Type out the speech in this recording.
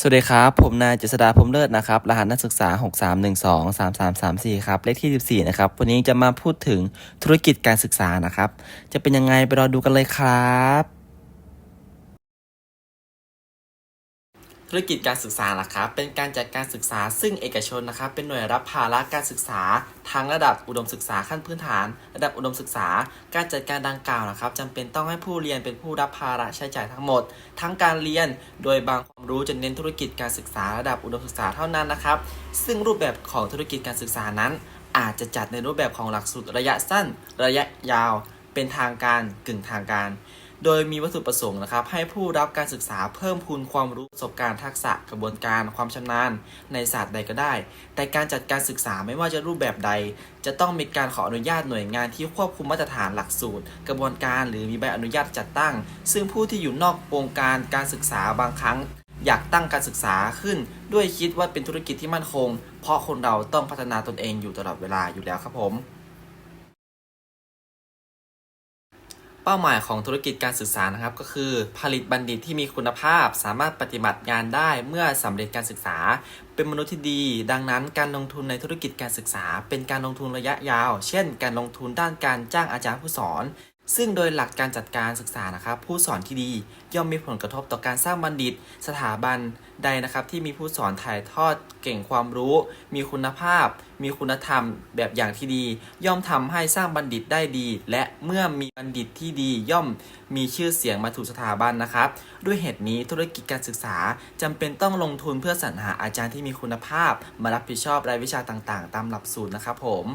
สวัสดีครับ ผมนายเจษดาพรมเลิศนะครับ รหัสนักศึกษา 63123334 ครับ เลขที่ 14 นะครับ วันนี้จะมาพูดถึงธุรกิจการศึกษานะครับ จะเป็นยังไงไปรอดูกันเลยครับ ธุรกิจการศึกษานะครับ เป็นการจัดการศึกษาซึ่งเอกชนนะครับ เป็นหน่วยรับภาระการศึกษาทั้งระดับอุดมศึกษาขั้นพื้นฐาน ระดับอุดมศึกษา การจัดการดังกล่าวนะครับจำเป็นต้องให้ผู้เรียนเป็นผู้รับภาระใช้จ่ายทั้งหมด ทั้งการเรียน โดยบางความรู้จะเน้นธุรกิจการศึกษาระดับอุดมศึกษาเท่านั้นนะครับ ซึ่งรูปแบบของธุรกิจการศึกษานั้น อาจจะจัดในรูปแบบของหลักสูตรระยะสั้น ระยะยาว เป็นทางการกึ่งทางการ โดยมีวัตถุประสงค์นะครับ ให้ผู้รับการศึกษาเพิ่มพูนความรู้ประสบการณ์ทักษะกระบวนการความชำนาญ ในศาสตร์ใดก็ได้ แต่การจัดการศึกษาไม่ว่าจะรูปแบบใด จะต้องมีการขออนุญาตหน่วยงานที่ควบคุมมาตรฐานหลักสูตร กระบวนการหรือมีใบอนุญาตจัดตั้ง ซึ่งผู้ที่อยู่นอกวงการการศึกษาบางครั้ง อยากตั้งการศึกษาขึ้น ด้วยคิดว่าเป็นธุรกิจที่มั่นคง เพราะคนเราต้องพัฒนาตนเองอยู่ตลอดเวลาอยู่แล้วครับผม เป้าหมายของธุรกิจการศึกษานะครับ ก็คือผลิตบัณฑิตที่มีคุณภาพ สามารถปฏิบัติงานได้เมื่อสำเร็จการศึกษา เป็นมนุษย์ที่ดี ดังนั้นการลงทุนในธุรกิจการศึกษา เป็นการลงทุนระยะยาว เช่น การลงทุนด้านการจ้างอาจารย์ผู้สอน ซึ่งโดยหลักการจัดการศึกษานะครับผู้สอนที่ดีย่อมมีผลกระทบต่อการสร้างบัณฑิต สถาบันใดนะครับที่มีผู้สอนถ่ายทอดเก่งความรู้ มีคุณภาพ มีคุณธรรมแบบอย่างที่ดี ย่อมทำให้สร้างบัณฑิตได้ดี และเมื่อมีบัณฑิตที่ดีย่อมมีชื่อเสียงมาถูกสถาบันนะครับ ด้วยเหตุนี้ธุรกิจการศึกษาจำเป็นต้องลงทุนเพื่อสรรหาอาจารย์ที่มีคุณภาพ มารับผิดชอบรายวิชาต่างๆ ตามหลักสูตรนะครับผม